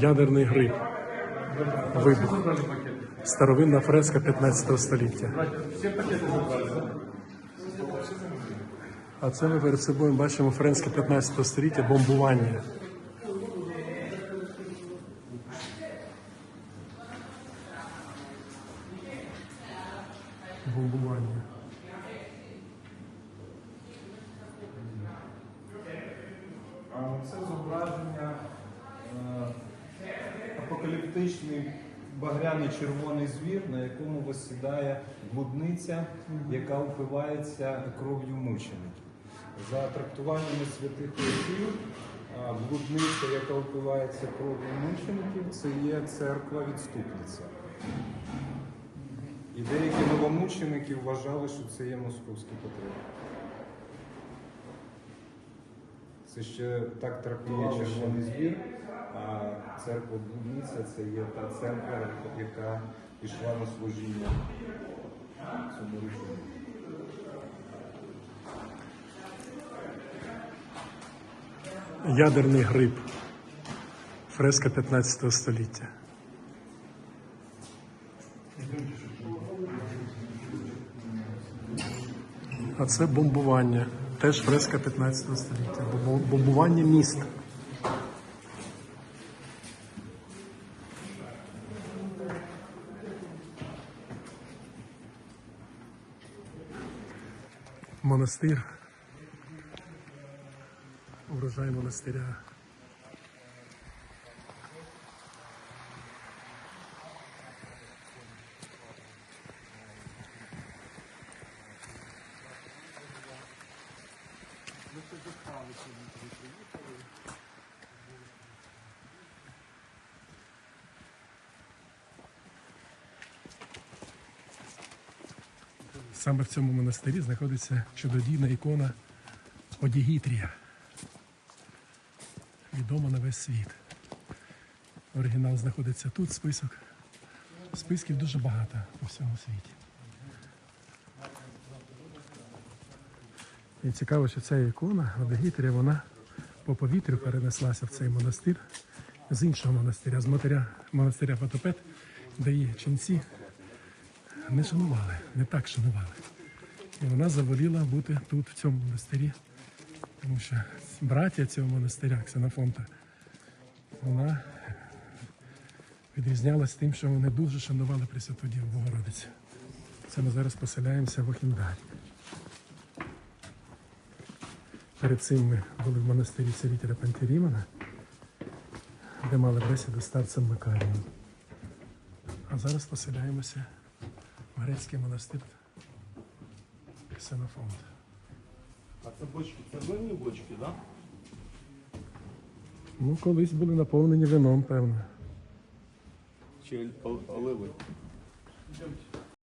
Ядерний гриб. Вибух. Старовинна фреска 15 століття. А це ми перед собою бачимо фрески 15 століття бомбування. Бомбування. Це зображення е, апокаліптичний багряний червоний звір, на якому висідає блудниця, яка впивається кров'ю мучеників. За трактуваннями святих отців, блудниця, яка впивається кров'ю мучеників, це є церква відступниця. І деякі новомученики вважали, що це є московський патріарх. Це ще так трактував червоний збір, а церква Блудниця це є та церква, яка пішла на служіння цьому режиму. Ядерний гриб. Фреска 15 століття. А це бомбування. Теж фреска 15 століття. Бомб- Бомбування міста. Монастир. Урожай монастиря. Саме в цьому монастирі знаходиться чудодійна ікона Одігітрія. Відома на весь світ. Оригінал знаходиться тут, список. Списків дуже багато по всьому світі. І цікаво, що ця ікона Одегітрія, вона по повітрю перенеслася в цей монастир з іншого монастиря, з монастиря, монастиря Фотопет, де її ченці не шанували, не так шанували. І вона заволіла бути тут, в цьому монастирі, тому що браття цього монастиря, Ксенофонта, вона відрізнялась тим, що вони дуже шанували Пресвяту Діву Богородицю. Це ми зараз поселяємося в Охімдарі. Перед цим ми були в монастирі царителя Пантелеймона, де мали бесіду з старцем Макарієм. А зараз поселяємося в грецький монастир Ксенофонт. А це бочки, це винні бочки, так? Ну, колись були наповнені вином, певно. Чи оливи? Йдемте.